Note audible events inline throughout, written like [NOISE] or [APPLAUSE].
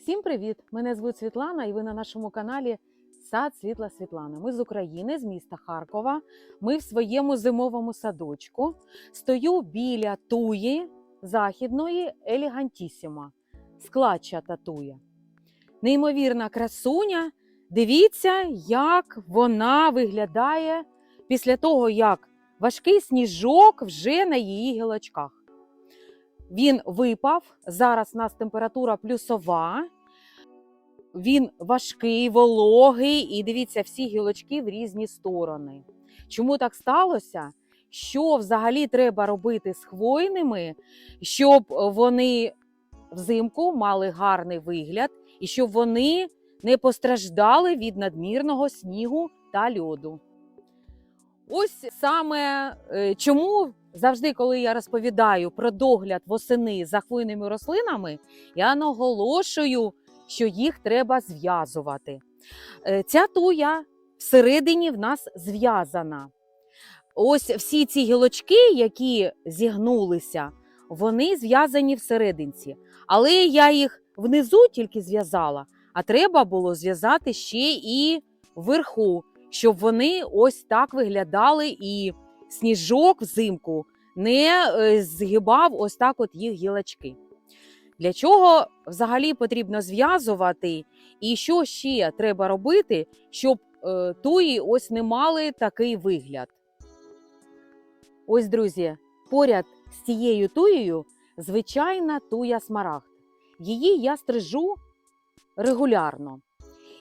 Всім привіт! Мене звуть Світлана, і ви на нашому каналі Сад Світла Світлана. Ми з України, з міста Харкова. Ми в своєму зимовому садочку. Стою біля туї західної елегантісіма, складчата туя. Неймовірна красуня. Дивіться, як вона виглядає після того, як важкий сніжок вже на її гілочках. Він випав. Зараз у нас температура плюсова. Він важкий, вологий, і дивіться, всі гілочки в різні сторони. Чому так сталося? Що взагалі треба робити з хвойними, щоб вони взимку мали гарний вигляд і щоб вони не постраждали від надмірного снігу та льоду? Ось саме е, чому завжди, коли я розповідаю про догляд восени за хвойними рослинами, я наголошую, що їх треба зв'язувати. Е, Ця туя всередині в нас зв'язана. Ось всі ці гілочки, які зігнулися, вони зв'язані всерединці. Але я їх внизу тільки зв'язала, а треба було зв'язати ще і вверху, щоб вони ось так виглядали, і сніжок взимку не е, згибав ось так от їх гілочки. Для чого взагалі потрібно зв'язувати, і що ще треба робити, щоб е, туї ось не мали такий вигляд? Ось, друзі, поряд з цією туєю звичайна туя смарагд. Її я стрижу регулярно.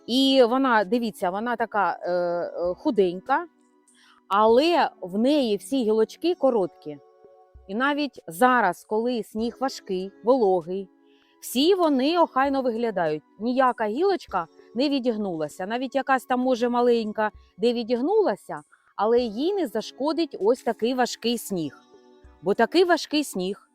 І вона, дивіться, вона така е, е, худенька, але в неї всі гілочки короткі. І навіть зараз, коли сніг важкий, вологий, всі вони охайно виглядають. Ніяка гілочка не відігнулася. Навіть якась там може маленька, де відігнулася, але їй не зашкодить ось такий важкий сніг. Бо такий важкий сніг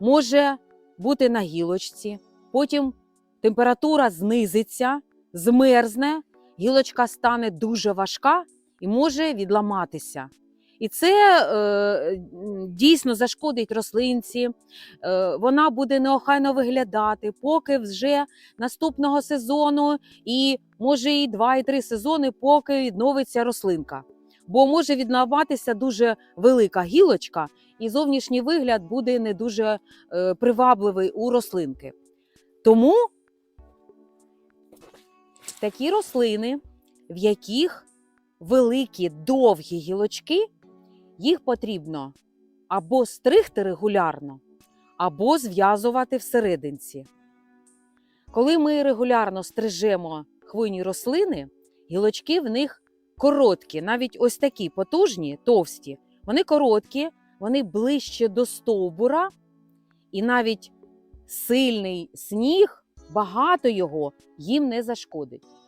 може бути на гілочці, потім температура знизиться, змерзне, гілочка стане дуже важка і може відламатися. І це е, дійсно зашкодить рослинці, е, вона буде неохайно виглядати, поки вже наступного сезону, і може і два, і три сезони, поки відновиться рослинка. Бо може відламатися дуже велика гілочка, і зовнішній вигляд буде не дуже е, привабливий у рослинки. Тому такі рослини, в яких великі довгі гілочки, їх потрібно або стригти регулярно, або зв'язувати всерединці. Коли ми регулярно стрижемо хвойні рослини, гілочки в них короткі, навіть ось такі потужні, товсті, вони короткі, вони ближче до стовбура, і навіть сильний сніг, багато його їм не зашкодить.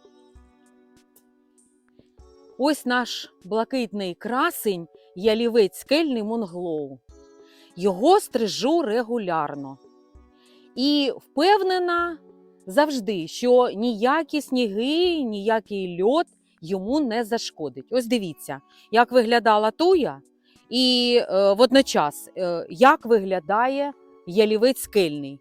Ось наш блакитний красень ялівець скельний монглоу. Його стрижу регулярно. І впевнена завжди, що ніякі сніги, ніякий льод йому не зашкодить. Ось дивіться, як виглядала туя, і е, водночас, е, як виглядає ялівець скельний.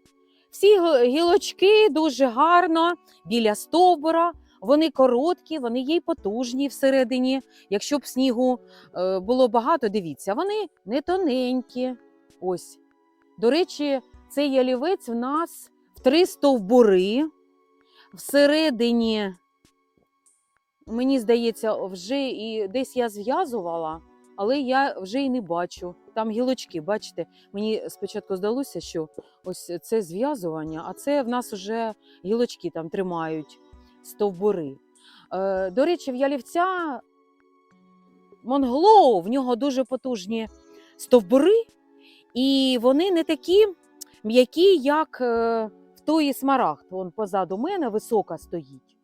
Всі гілочки дуже гарно біля стовбура, вони короткі, вони є й потужні всередині. Якщо б снігу е, було багато, дивіться, вони не тоненькі. Ось. До речі, цей ялівець в нас в три стовбури. Всередині, мені здається, вже і десь я зв'язувала, але я вже і не бачу. Там гілочки, бачите, мені спочатку здалося, що ось це зв'язування, а це в нас вже гілочки там тримають стовбури. Е, до речі, в ялівця Монглоу, в нього дуже потужні стовбури, і вони не такі м'які, як е, в тої смарагд. Вон позаду мене висока стоїть.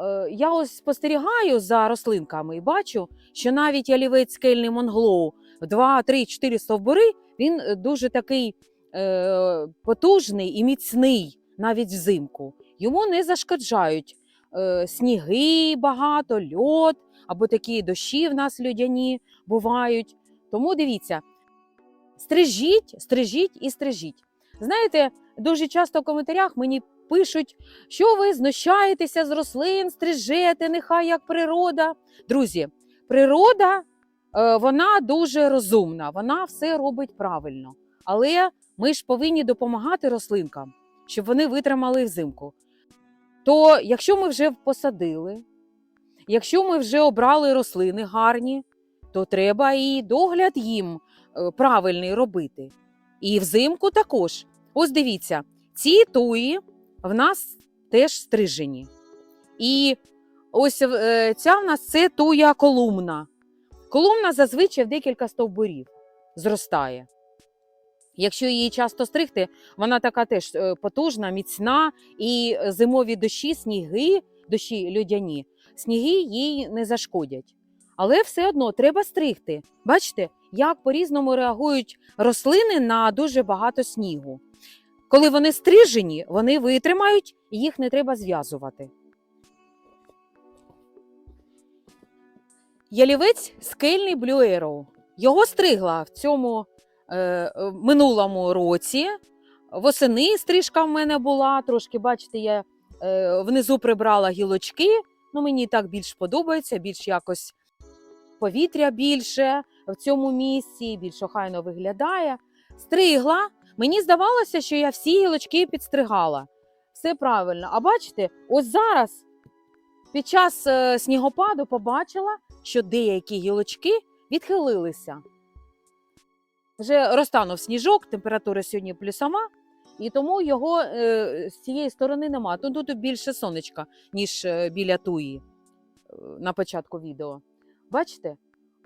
Е, я ось спостерігаю за рослинками і бачу, що навіть ялівець скельний Монглоу в 2, 3, 4 стовбури він дуже такий потужний і міцний навіть взимку. Йому не зашкоджають сніги багато, льод або такі дощі в нас людяні бувають. Тому дивіться, стрижіть, стрижіть і стрижіть. Знаєте, дуже часто в коментарях мені пишуть, що ви знущаєтеся з рослин, стрижете, нехай як природа. Друзі, природа е, вона дуже розумна, вона все робить правильно. Але ми ж повинні допомагати рослинкам, щоб вони витримали взимку. То якщо ми вже посадили, якщо ми вже обрали рослини гарні, то треба і догляд їм е, правильний робити. І взимку також. Ось дивіться, ці туї в нас теж стрижені. І ось е, ця в нас це туя колумна. Колумна зазвичай в декілька стовбурів зростає. Якщо її часто стригти, вона така теж е, потужна, міцна, і зимові дощі, сніги, дощі людяні, сніги їй не зашкодять. Але все одно треба стригти. Бачите, як по-різному реагують рослини на дуже багато снігу. Коли вони стрижені, вони витримають, і їх не треба зв'язувати. Ялівець скельний Arrow. Його стригла в цьому е, е, минулому році. Восени стрижка в мене була. Трошки, бачите, я е, внизу прибрала гілочки. Ну, мені так більш подобається, більш якось повітря більше в цьому місці, більш охайно виглядає. Стригла. Мені здавалося, що я всі гілочки підстригала. Все правильно. А бачите, ось зараз під час снігопаду побачила, що деякі гілочки відхилилися. Вже розтанув сніжок, температура сьогодні плюсова, і тому його е, з цієї сторони нема. Тут, тут більше сонечка, ніж е, біля туї е, на початку відео. Бачите?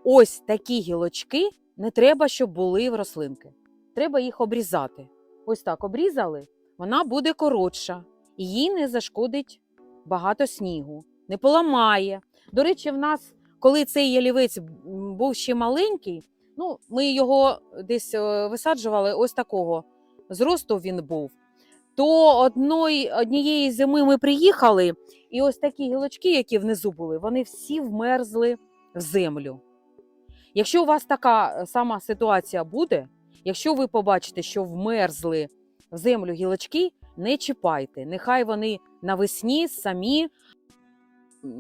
Ось такі гілочки не треба, щоб були в рослинки. Треба їх обрізати. Ось так обрізали, вона буде коротша, їй не зашкодить багато снігу, не поламає. До речі, в нас, коли цей ялівець був ще маленький, ну, ми його десь е, висаджували ось такого зросту він був. То одної, однієї зими ми приїхали, і ось такі гілочки, які внизу були, вони всі вмерзли в землю. Якщо у вас така е, сама ситуація буде, якщо ви побачите, що вмерзли в землю гілочки, не чіпайте. Нехай вони навесні самі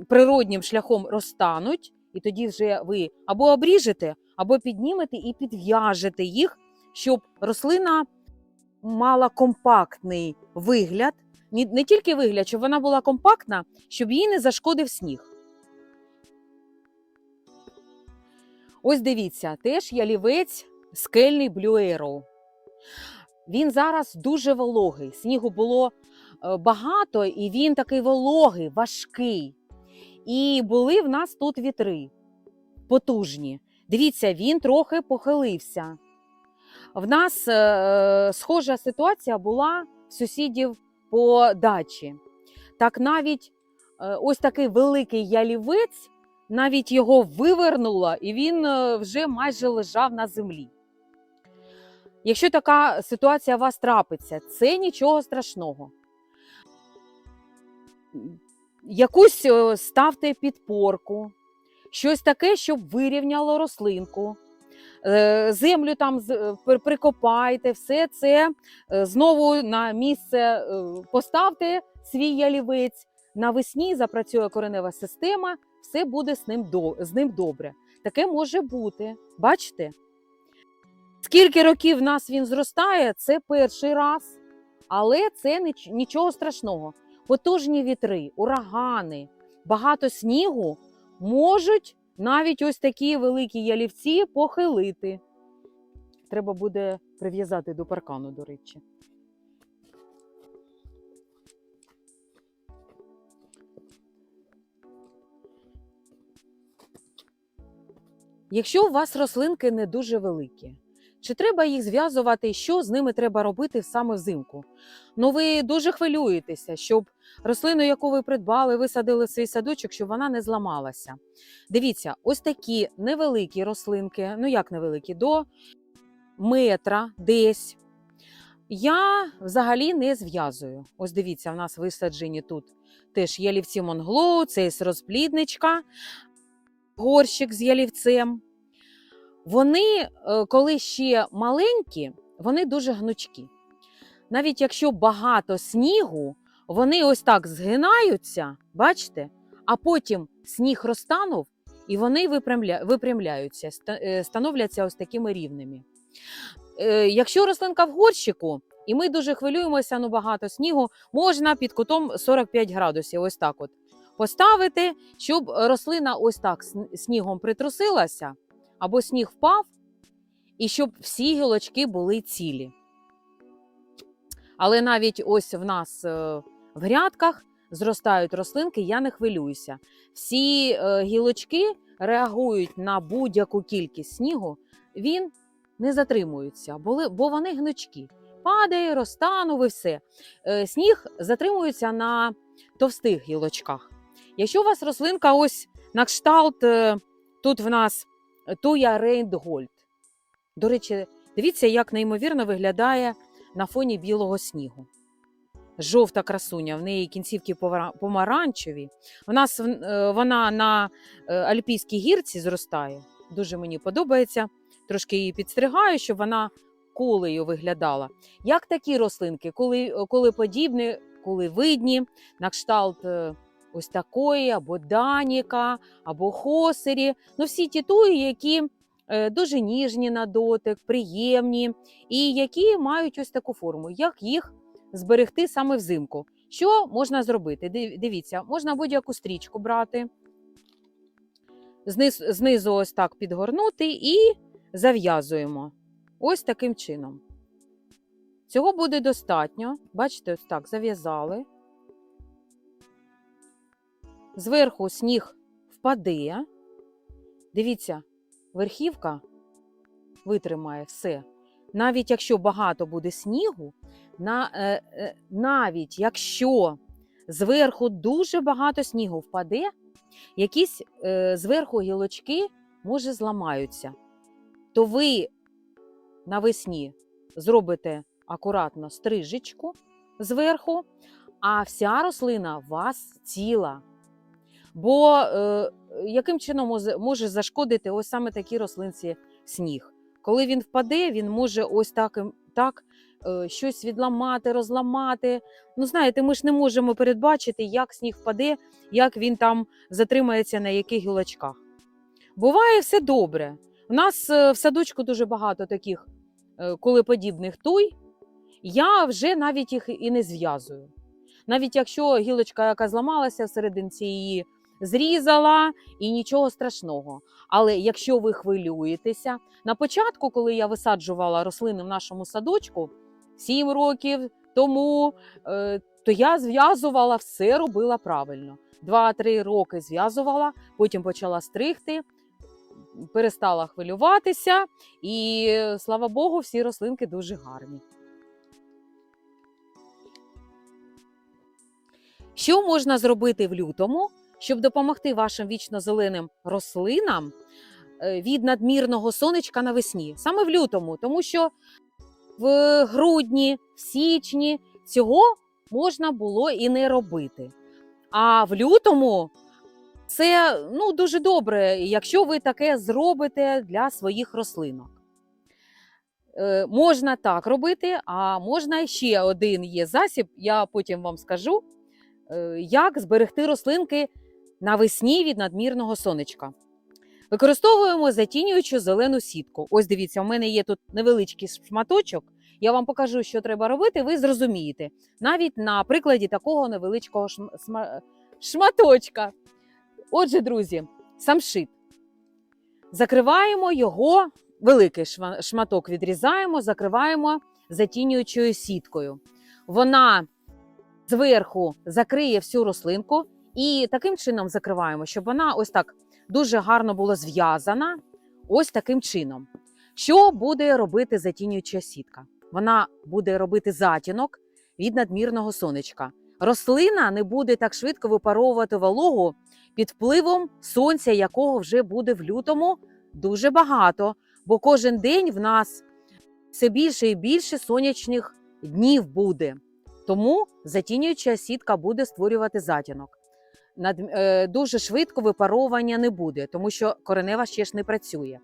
природнім шляхом розтануть, і тоді вже ви або обріжете, або піднімете і підв'яжете їх, щоб рослина мала компактний вигляд. Не тільки вигляд, щоб вона була компактна, щоб їй не зашкодив сніг. Ось дивіться, теж ялівець скельний Arrow. Він зараз дуже вологий. Снігу було е, багато, і він такий вологий, важкий. І були в нас тут вітри потужні. Дивіться, він трохи похилився. В нас е, схожа ситуація була сусідів по дачі. Так навіть е, ось такий великий ялівець, навіть його вивернуло, і він е, вже майже лежав на землі. Якщо така ситуація у вас трапиться, це нічого страшного. Якусь е, ставте підпорку, щось таке, щоб вирівняло рослинку. Е, Землю там е, при- прикопайте, все це е, знову на місце поставте свій ялівець. Навесні запрацює коренева система, все буде з ним, з ним добре. Таке може бути. Бачите? Скільки років в нас він зростає, це перший раз, але це нічого страшного. Потужні вітри, урагани, багато снігу можуть навіть ось такі великі ялівці похилити. Треба буде прив'язати до паркану, до речі. Якщо у вас рослинки не дуже великі, чи треба їх зв'язувати, що з ними треба робити саме взимку? Ну, ви дуже хвилюєтеся, щоб рослину, яку ви придбали, висадили в свій садочок, щоб вона не зламалася. Дивіться, ось такі невеликі рослинки, ну як невеликі, до метра десь. Я взагалі не зв'язую. Ось дивіться, в нас висаджені тут теж ялівці Монглоу, це розплідничка, горщик з ялівцем. Вони, е, коли ще маленькі, вони дуже гнучкі. навіть якщо багато снігу, вони ось так згинаються, бачите, а потім сніг розтанув і вони випрямля... випрямляються, е, становляться ось такими рівними. Е, Якщо рослинка в горщику, і ми дуже хвилюємося, ну багато снігу, можна під кутом 45 градусів, ось так от поставити, щоб рослина ось так снігом притрусилася, або сніг впав, і щоб всі гілочки були цілі. Але навіть ось в нас е, в грядках зростають рослинки, я не хвилююся. Всі е, гілочки реагують на будь-яку кількість снігу, він не затримується, бо, вони гнучкі. Падає, розтанув і все. Е, Сніг затримується на товстих гілочках. Якщо у вас рослинка ось на кшталт, тут в нас туя Рейндгольд. До речі, дивіться, як неймовірно виглядає на фоні білого снігу. Жовта красуня, в неї кінцівки помаранчеві. У нас е, вона на е, Альпійській гірці зростає. Дуже мені подобається. Трошки її підстригаю, щоб вона колею виглядала. Як такі рослинки, коли, коли подібні, коли видні, на кшталт е, ось такої, або даніка, або хосері. Ну, всі ті туї, які е, дуже ніжні на дотик, приємні, і які мають ось таку форму. Як їх зберегти саме взимку? Що можна зробити? Дивіться, можна будь-яку стрічку брати, зниз, знизу ось так підгорнути і зав'язуємо. Ось таким чином. Цього буде достатньо. Бачите, ось так зав'язали. Зверху сніг впаде. Дивіться, верхівка витримає все. Навіть якщо багато буде снігу, на, е, е, навіть якщо зверху дуже багато снігу впаде, якісь е, зверху гілочки може зламаються, то ви навесні зробите акуратно стрижечку зверху, а вся рослина у вас ціла. Бо е, яким чином може- зашкодити ось саме такі рослинці сніг? Коли він впаде, він може ось так, так е, щось відламати, розламати. Ну, знаєте, ми ж не можемо передбачити, як сніг впаде, як він там затримається на яких гілочках. Буває все добре. У нас е, в садочку дуже багато таких е, колеподібних туй. Я вже навіть їх і не зв'язую. Навіть якщо гілочка, яка зламалася всерединці, її зрізала і нічого страшного. Але якщо ви хвилюєтеся, на початку, коли я висаджувала рослини в нашому садочку 7 років тому, е, то я зв'язувала все робила правильно. Два-три роки зв'язувала, потім почала стригти, перестала хвилюватися, і слава Богу, всі рослинки дуже гарні. Що можна зробити в лютому, щоб допомогти вашим вічно-зеленим рослинам е, від надмірного сонечка навесні? Саме в лютому, тому що в грудні, в січні цього можна було і не робити. А в лютому це ну, дуже добре, якщо ви таке зробите для своїх рослинок. Е, можна так робити, а можна ще один є засіб, я потім вам скажу, е, як зберегти рослинки навесні від надмірного сонечка. Використовуємо затінюючу зелену сітку. Ось дивіться, у мене є тут невеличкий шматочок. Я вам покажу, що треба робити, ви зрозумієте. Навіть на прикладі такого невеличкого шм- шматочка. Отже, друзі, самшит. Закриваємо його, великий шматок відрізаємо, закриваємо затінюючою сіткою. Вона зверху закриє всю рослинку і таким чином закриваємо, щоб вона ось так дуже гарно була зв'язана. Ось таким чином. Що буде робити затінююча сітка? Вона буде робити затінок від надмірного сонечка. Рослина не буде так швидко випаровувати вологу під впливом сонця, якого вже буде в лютому дуже багато, бо кожен день в нас все більше і більше сонячних днів буде. Тому затінююча сітка буде створювати затінок. Над, е, дуже швидко випаровування не буде, тому що коренева ще ж не працює.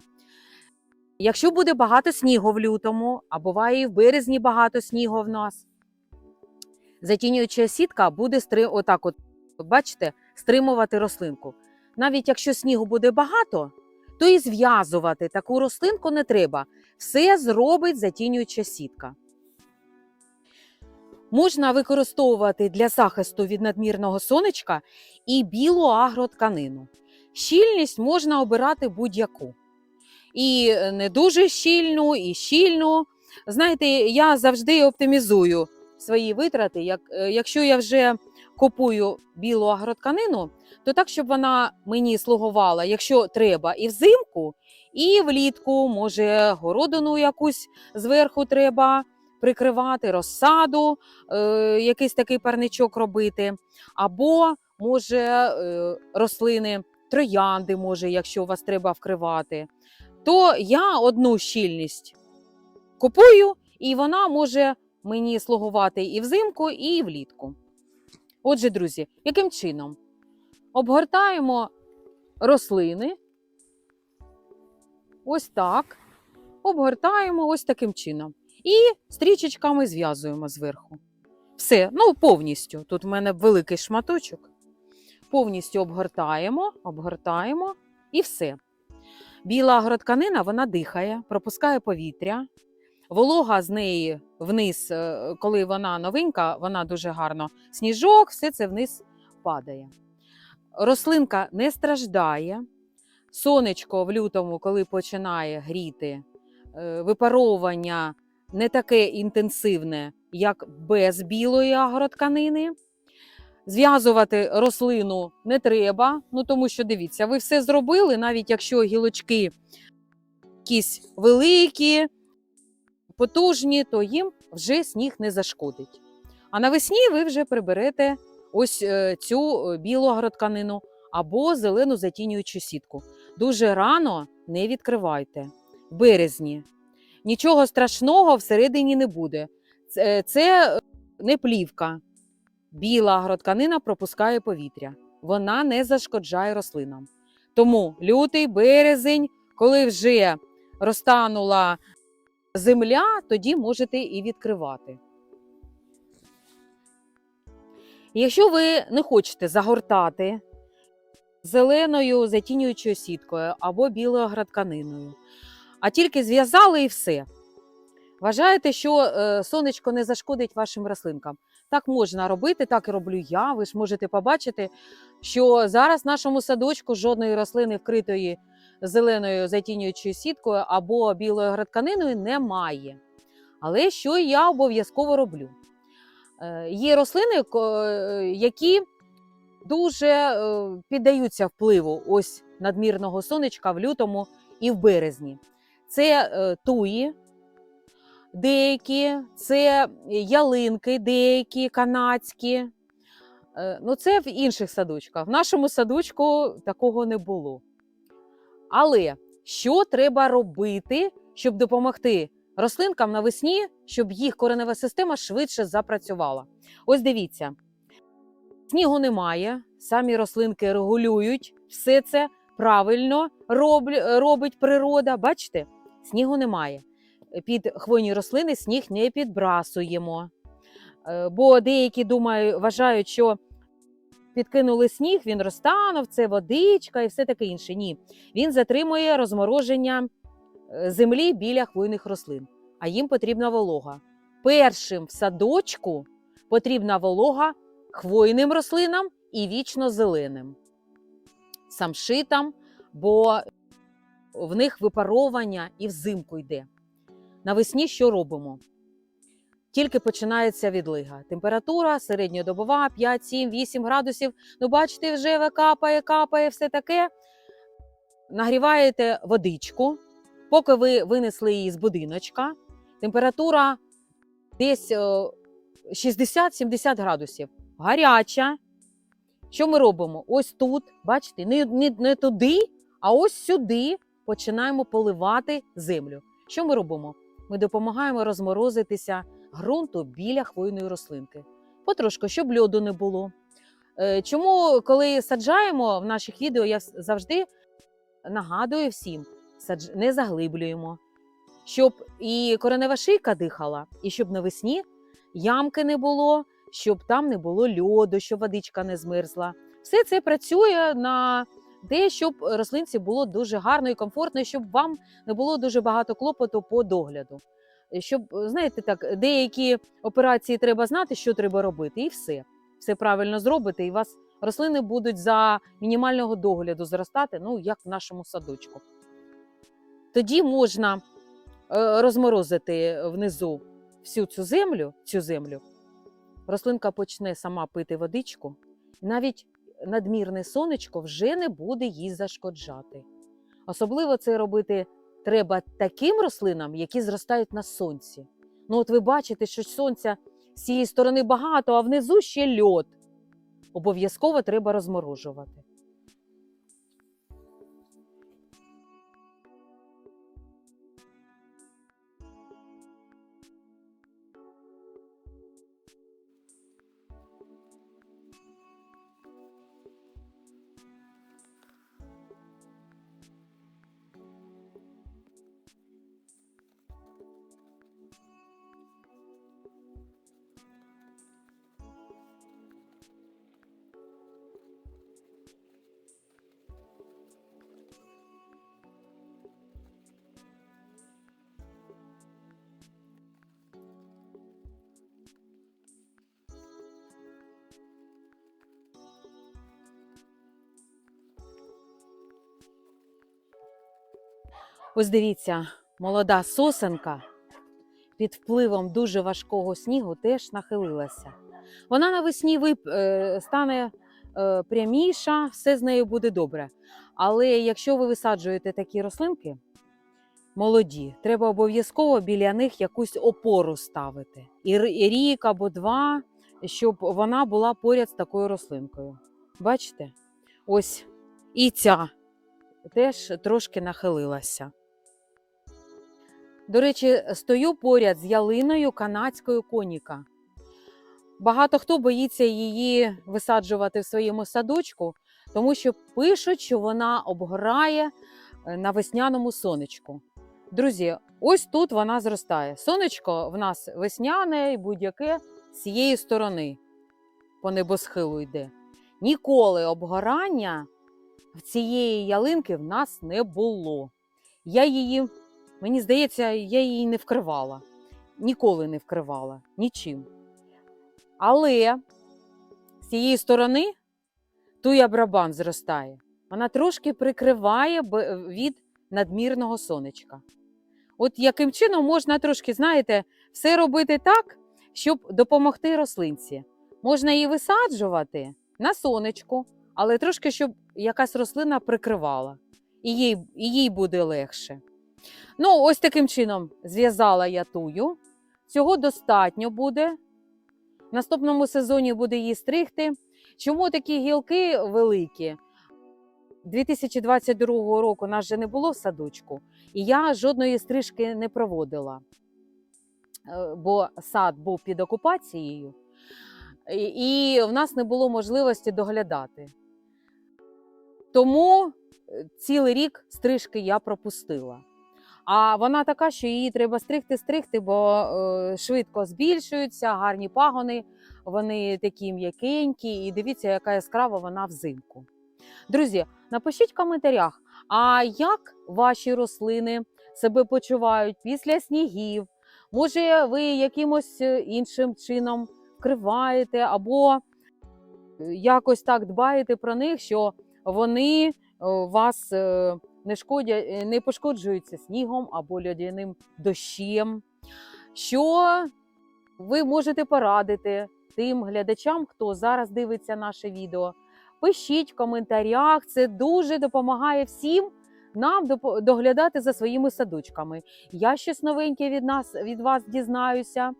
Якщо буде багато снігу в лютому, а буває і в березні багато снігу в нас, затінююча сітка буде стри... отак, от, бачите, стримувати рослинку. Навіть якщо снігу буде багато, то і зв'язувати таку рослинку не треба. Все зробить затінююча сітка. Можна використовувати для захисту від надмірного сонечка і білу агротканину. Щільність можна обирати будь-яку. І не дуже щільну, і щільну. Знаєте, я завжди оптимізую свої витрати. Як, е, якщо я вже купую білу агротканину, то так, щоб вона мені слугувала, якщо треба, і взимку, і влітку, може, городину якусь зверху треба прикривати, розсаду, е, якийсь такий парничок робити, або може е, рослини, троянди, може, якщо у вас треба вкривати. То я одну щільність купую, і вона може мені слугувати і взимку, і влітку. Отже, друзі, яким чином? Обгортаємо рослини. Ось так. Обгортаємо ось таким чином. І стрічечками зв'язуємо зверху. Все, ну повністю. Тут в мене великий шматочок. Повністю обгортаємо, обгортаємо і все. Біла агротканина вона дихає, пропускає повітря. Волога з неї вниз, е, коли вона новенька, вона дуже гарно. Сніжок, все це вниз падає. Рослинка не страждає. Сонечко в лютому, коли починає гріти, е, випаровування не таке інтенсивне, як без білої агротканини. Зв'язувати рослину не треба, ну тому що дивіться, ви все зробили, навіть якщо гілочки якісь великі, потужні, то їм вже сніг не зашкодить. А навесні ви вже приберете ось е, цю е, білу агротканину або зелену затінюючу сітку. Дуже рано не відкривайте в березні. Нічого страшного всередині не буде. Це, це е, не плівка. Біла агротканина пропускає повітря. Вона не зашкоджає рослинам. Тому лютий, березень, коли вже розтанула земля, тоді можете і відкривати. Якщо ви не хочете загортати зеленою затінюючою сіткою або білою агротканиною, а тільки зв'язали і все. Вважаєте, що е, сонечко не зашкодить вашим рослинкам? Так можна робити, так і роблю я. Ви ж можете побачити, що зараз в нашому садочку жодної рослини вкритої зеленою затінюючою сіткою або білою градканиною немає. Але що я обов'язково роблю? Е, Є рослини, які дуже е, піддаються впливу ось надмірного сонечка в лютому і в березні. Це е, туї, деякі, це ялинки, деякі канадські. Е, Ну, це в інших садочках. В нашому садочку такого не було. Але що треба робити, щоб допомогти рослинкам навесні, щоб їх коренева система швидше запрацювала? Ось дивіться: снігу немає, самі рослинки регулюють все це правильно робить природа. Бачите, снігу немає. Під хвойні рослини сніг не підбрасуємо. Е, Бо деякі думають, вважають, що підкинули сніг, він розтанув, це водичка і все таке інше. Ні, він затримує розмороження е, землі біля хвойних рослин, а їм потрібна волога. Першим в садочку потрібна волога хвойним рослинам і вічно зеленим, самшитам, бо в них випаровування і взимку йде. Навесні що робимо? Тільки починається відлига. Температура середньодобова 5, 7, 8 градусів. Ну, бачите, вже капає, капає, все таке. Нагріваєте водичку, поки ви винесли її з будиночка. Температура десь е, 60-70 градусів. Гаряча. Що ми робимо? Ось тут, бачите, не, не, не туди, а ось сюди починаємо поливати землю. Що ми робимо? Ми допомагаємо розморозитися ґрунту біля хвойної рослинки. Потрошку, щоб льоду не було. Е, Чому, коли саджаємо в наших відео, я завжди нагадую всім, не заглиблюємо, щоб і коренева шийка дихала, і щоб навесні ямки не було, щоб там не було льоду, щоб водичка не змерзла. Все це працює на те, щоб рослинці було дуже гарно і комфортно, щоб вам не було дуже багато клопоту по догляду. Щоб, знаєте, так, деякі операції треба знати, що треба робити, і все. Все правильно зробите, і вас рослини будуть за мінімального догляду зростати, ну як в нашому садочку. Тоді можна е, розморозити внизу всю цю землю, цю землю. Рослинка почне сама пити водичку, навіть надмірне сонечко вже не буде їй зашкоджати. Особливо це робити треба таким рослинам, які зростають на сонці. Ну, от ви бачите, що сонця з цієї сторони багато, а внизу ще льод. Обов'язково треба розморожувати. Ось дивіться, молода сосенка під впливом дуже важкого снігу теж нахилилася. Вона навесні вип... е, стане е, пряміша, все з нею буде добре. Але якщо ви висаджуєте такі рослинки молоді, треба обов'язково біля них якусь опору ставити. І рік або два, щоб вона була поряд з такою рослинкою. Бачите? Ось і ця теж трошки нахилилася. До речі, стою поряд з ялиною канадською коніка. Багато хто боїться її висаджувати в своєму садочку, тому що пишуть, що вона обгорає е, на весняному сонечку. Друзі, ось тут вона зростає. Сонечко в нас весняне і будь-яке з цієї сторони по небосхилу йде. Ніколи обгорання в цієї ялинки в нас не було. Я її, мені здається, я її не вкривала. Ніколи не вкривала нічим. Але з цієї сторони туя брабан зростає. Вона трошки прикриває від надмірного сонечка. От яким чином можна трошки, знаєте, все робити так, щоб допомогти рослинці. Можна її висаджувати на сонечку, але трошки, щоб якась рослина прикривала, і їй, і їй буде легше. Ну, ось таким чином зв'язала я тую. Цього достатньо буде. В наступному сезоні буде її стригти. Чому такі гілки великі? 2022 року нас же не було в садочку, і я жодної стрижки не проводила, Е, бо сад був під окупацією, і і в нас не було можливості доглядати. Тому е, цілий рік стрижки я пропустила. А вона така, що її треба стригти, стригти, бо е, швидко збільшуються, гарні пагони, вони такі м'якенькі, і дивіться, яка яскрава вона взимку. Друзі, напишіть в коментарях, а як ваші рослини себе почувають після снігів? Може, ви якимось е, іншим чином вкриваєте або е, якось так дбаєте про них, що вони вас не шкодять, е, не пошкоджуються снігом або льодяним дощем. Що ви можете порадити тим глядачам, хто зараз дивиться наше відео? Пишіть в коментарях, це дуже допомагає всім нам доглядати за своїми садочками. Я щось новеньке від нас від вас дізнаюся,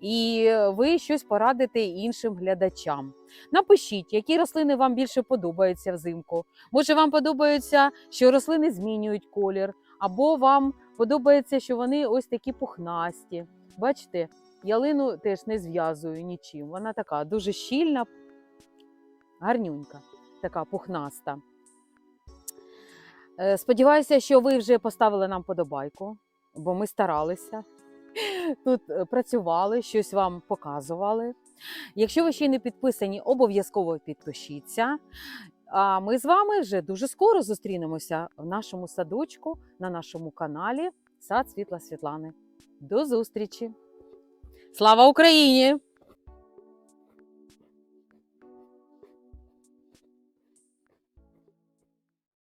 і ви щось порадите іншим глядачам. Напишіть, які рослини вам більше подобаються взимку. Може, вам подобається, що рослини змінюють колір, або вам подобається, що вони ось такі пухнасті. Бачите, ялину теж не зв'язую нічим. Вона така дуже щільна, гарнюнька, така пухнаста. Е, Сподіваюся, що ви вже поставили нам подобайку, бо ми старалися. [LAUGHS] Тут е, працювали, щось вам показували. Якщо ви ще не підписані, обов'язково підпишіться. А ми з вами вже дуже скоро зустрінемося в нашому садочку на нашому каналі Сад Світла Світлани. До зустрічі! Слава Україні!